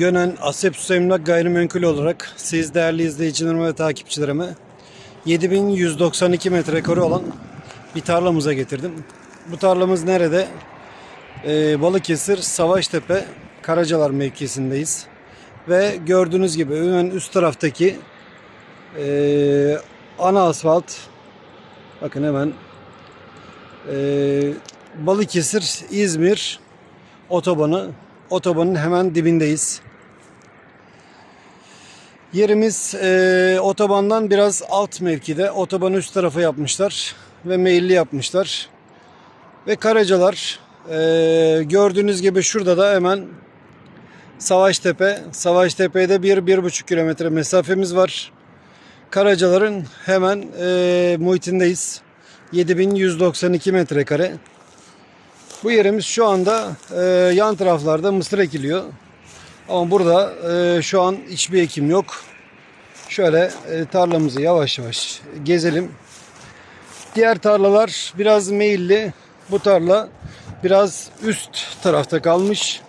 Gönen Asepsus Emlak Gayrimenkul olarak siz değerli izleyicilerime ve takipçilerime 7192 metrekare olan bir tarlamıza getirdim. Bu tarlamız nerede? Ee, Balıkesir, Savaştepe, Karacalar mevkisindeyiz. Ve gördüğünüz gibi hemen üst taraftaki ee, ana asfalt bakın hemen ee, Balıkesir, İzmir otobanı otobanın hemen dibindeyiz. Yerimiz e, otobandan biraz alt mevkide. Otobanı üst tarafa yapmışlar ve meyilli yapmışlar. Ve Karacalar e, gördüğünüz gibi şurada da hemen Savaştepe. Savaştepe'de bir, bir buçuk kilometre mesafemiz var. Karacaların hemen e, muhitindeyiz. 7192 metrekare. Bu yerimiz şu anda e, yan taraflarda mısır ekiliyor. Ama burada e, şu an hiçbir ekim yok. Şöyle e, tarlamızı yavaş yavaş gezelim. Diğer tarlalar biraz meyilli. Bu tarla biraz üst tarafta kalmış.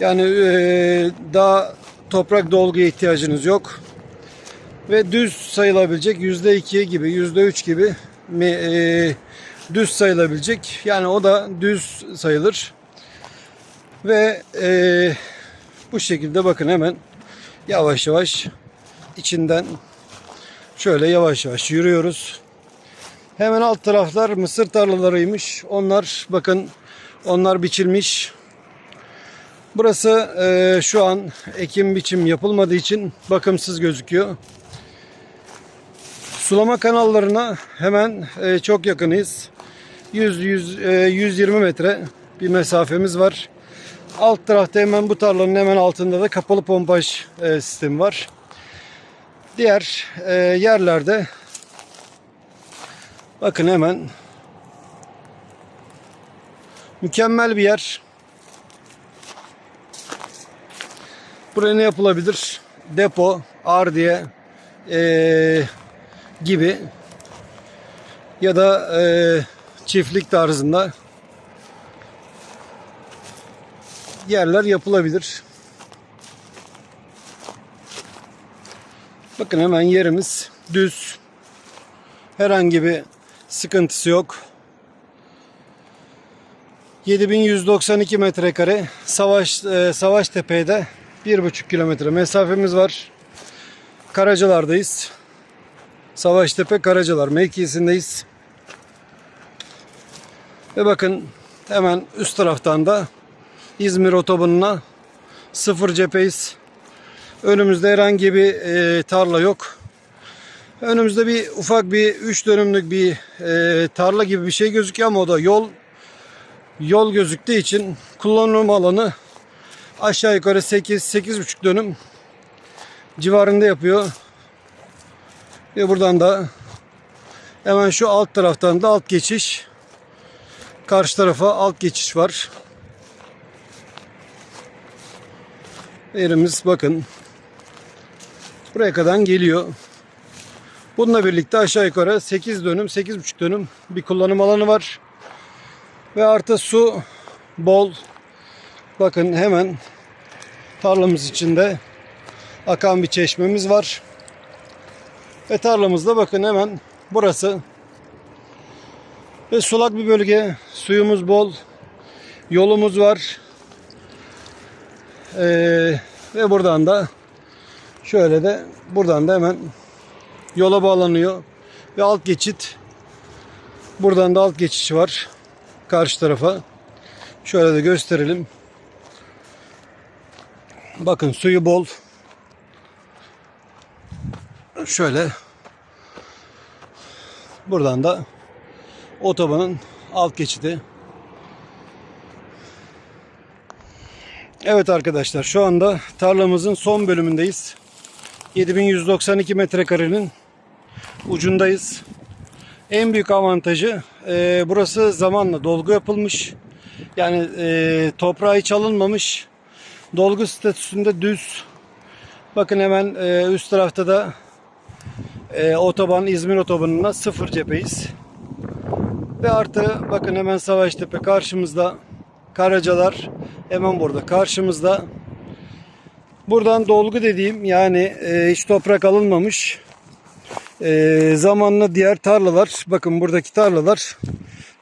Yani e, daha toprak dolguya ihtiyacınız yok. Ve düz sayılabilecek %2 gibi %3 gibi e, düz sayılabilecek. Yani o da düz sayılır. Ve e, bu şekilde bakın hemen yavaş yavaş içinden şöyle yavaş yavaş yürüyoruz. Hemen alt taraflar mısır tarlalarıymış. Onlar bakın onlar biçilmiş. Burası e, şu an ekim biçim yapılmadığı için bakımsız gözüküyor. Sulama kanallarına hemen e, çok yakınız. 100, 100 e, 120 metre bir mesafemiz var. Alt tarafta hemen bu tarlanın hemen altında da kapalı pompaj e, sistemi var. Diğer e, yerlerde bakın hemen mükemmel bir yer. Buraya ne yapılabilir? Depo, ardiye e, gibi ya da e, çiftlik tarzında yerler yapılabilir. Bakın hemen yerimiz düz. Herhangi bir sıkıntısı yok. 7192 metrekare Savaş e, Savaştepe'de 1,5 kilometre mesafemiz var. Karacalar'dayız. Savaştepe Karacalar mevkisindeyiz. Ve bakın hemen üst taraftan da İzmir otobanına sıfır cepheyiz. Önümüzde herhangi bir e, tarla yok. Önümüzde bir ufak bir 3 dönümlük bir e, tarla gibi bir şey gözüküyor ama o da yol yol gözüktüğü için kullanım alanı aşağı yukarı 8 8,5 dönüm civarında yapıyor. Ve buradan da hemen şu alt taraftan da alt geçiş karşı tarafa alt geçiş var. Yerimiz bakın buraya kadar geliyor. Bununla birlikte aşağı yukarı 8 dönüm 8,5 dönüm bir kullanım alanı var. Ve artı su bol. Bakın hemen tarlamız içinde akan bir çeşmemiz var. Ve tarlamızda bakın hemen burası. Ve sulak bir bölge. Suyumuz bol. Yolumuz var. Ee, ve buradan da şöyle de buradan da hemen yola bağlanıyor. Ve alt geçit. Buradan da alt geçiş var. Karşı tarafa. Şöyle de gösterelim. Bakın suyu bol. Şöyle buradan da otobanın alt geçidi. Evet arkadaşlar şu anda tarlamızın son bölümündeyiz. 7192 metrekarenin ucundayız. En büyük avantajı e, burası zamanla dolgu yapılmış. Yani e, toprağı hiç alınmamış. Dolgu statüsünde düz. Bakın hemen e, üst tarafta da e, otoban İzmir otobanına sıfır cepheyiz. Ve artı bakın hemen Savaştepe karşımızda. Karacalar hemen burada karşımızda. Buradan dolgu dediğim yani e, hiç toprak alınmamış. E, zamanla diğer tarlalar bakın buradaki tarlalar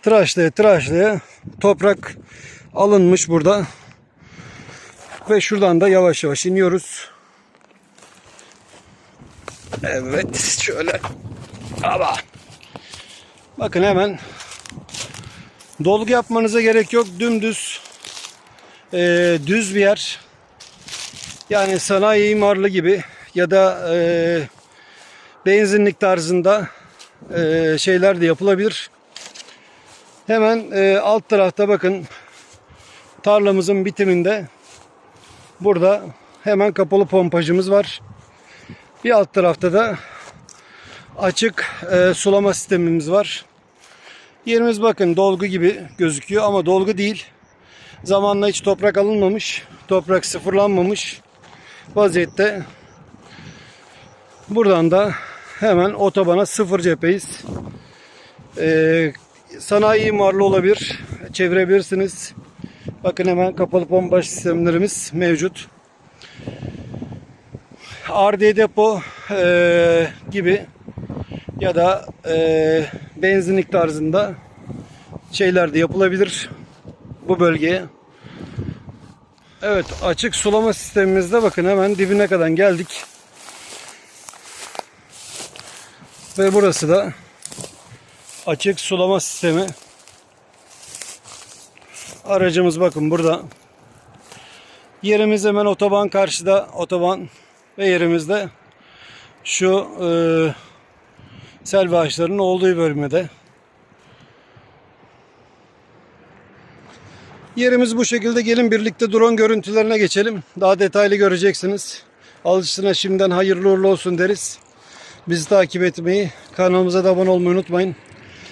tıraşlaya tıraşlaya toprak alınmış burada. Ve şuradan da yavaş yavaş iniyoruz. Evet şöyle. Aba. Bakın hemen dolgu yapmanıza gerek yok. Dümdüz e, düz bir yer. Yani sanayi imarlı gibi ya da e, benzinlik tarzında e, şeyler de yapılabilir. Hemen e, alt tarafta bakın tarlamızın bitiminde burada hemen kapalı pompajımız var. Bir alt tarafta da açık e, sulama sistemimiz var. Yerimiz bakın dolgu gibi gözüküyor ama dolgu değil. Zamanla hiç toprak alınmamış, toprak sıfırlanmamış vaziyette. Buradan da hemen otobana sıfır cepheyiz. Ee, sanayi imarlı olabilir, çevirebilirsiniz. Bakın hemen kapalı pompaj sistemlerimiz mevcut. RD depo e, gibi ya da e, benzinlik tarzında şeyler de yapılabilir bu bölgeye. Evet açık sulama sistemimizde bakın hemen dibine kadar geldik. Ve burası da açık sulama sistemi. Aracımız bakın burada. Yerimiz hemen otoban karşıda otoban ve yerimizde şu e, selvi ağaçlarının olduğu bölmede. Yerimiz bu şekilde. Gelin birlikte drone görüntülerine geçelim. Daha detaylı göreceksiniz. Alıcısına şimdiden hayırlı uğurlu olsun deriz. Bizi takip etmeyi, kanalımıza da abone olmayı unutmayın.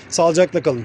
Sağlıcakla kalın.